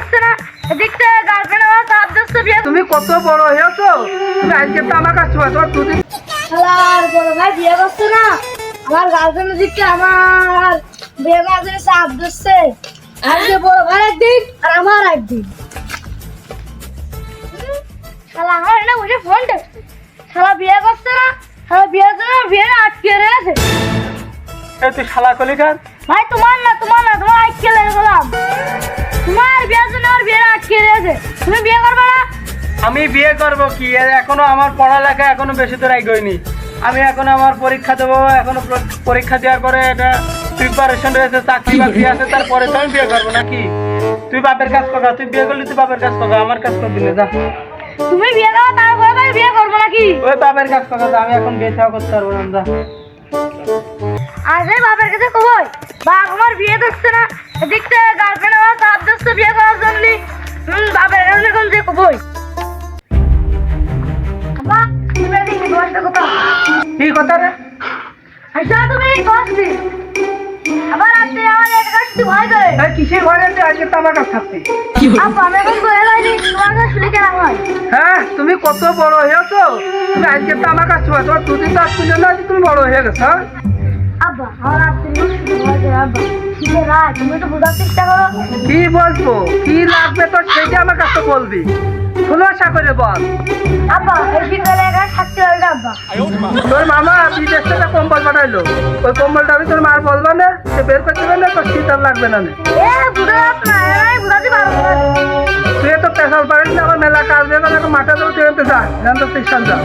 দিচ্ছে না গার্লফ্রেন্ড আমার দিচ্ছে বিয়ে তুমি কত বড় হয়েছো? তুমি আজকে তো আমার কাছে দুদিন আর বড় ভাই বিয়ে করছে না? আমার গার্লফ্রেন্ড দিকে আমার। বিয়ে মাঝে দিচ্ছে আজকে বড় ভাই একদিন আর আমার একদিন। শালা আমার বুঝে ফোন দেখছে শালা বিয়ে করছে না? শালা বিয়ে করে বিয়ে আটকে রয়েছে। এই তুই শালা কলিকার? ভাই তোমার না তোমার না তোমার আটকে তুমি বিয়ে করবে না? আমি বিয়ে করব কি? এখনও আমার পড়ালেখা এখনও বেশি দূর এগোয়নি আমি এখন আমার পরীক্ষা দেবো এখনও পরীক্ষা দেওয়ার পরে এটা প্রিপারেশন রয়েছে চাকরি বাকরি আছে তারপরে তো আমি বিয়ে করব নাকি? তুই বাপের কাজ করবা তুই বিয়ে করলি তুই বাপের কাজ করবা আমার কাজ করবি না যা। তুমি বিয়ে করো তারপরে আমি বিয়ে করব নাকি? ওই বাপের কাজ আমি এখন বিয়ে করতে পারব না যা। আর বাপের কাছে কবই বাপ আমার বিয়ে দিচ্ছে না এদিক কি কথা রে আচ্ছা, তুমি বসছি। আবার রাত্রে আমার এক কাছে ভয় করে। এই কিসের ঘরে তুই আজকে তো আমার কাছে থাকতি আব্বা, আমি এখন বয়ে লাইনি, তোমার কাছে শুনে কেন হয়? হ্যাঁ তুমি কত বড় হয়েছো তুমি আজকে তো আমার কাছে তোমার তোমার দুদিন তো আসছিল না তুমি বড় হয়ে গেছো হ্যাঁ? আব্বা, আমার ভয় করে, আব্বা। তুমি একটু বোঝার চেষ্টা করো। কি বলব কি লাগবে তোর সেইটা আমার কাছে বলবি খোলাসা করে বল। আব্বা, এই শীতকালে একা থাকতে পারবে না, আব্বা। তোর মামা বিদেশ থেকে কম্বল পাঠাইলো। ওই কম্বলটা আমি তোর মার বলব না সে বের করতে পারলে তোর শীত আর লাগবে না নে। এ, না, পারব তুই তো পেশাল পারিস না আমার মেলা কাজ দিয়ে তোকে মাঠে দেবো তুই এনতে যা জানতো স্টেশন যা।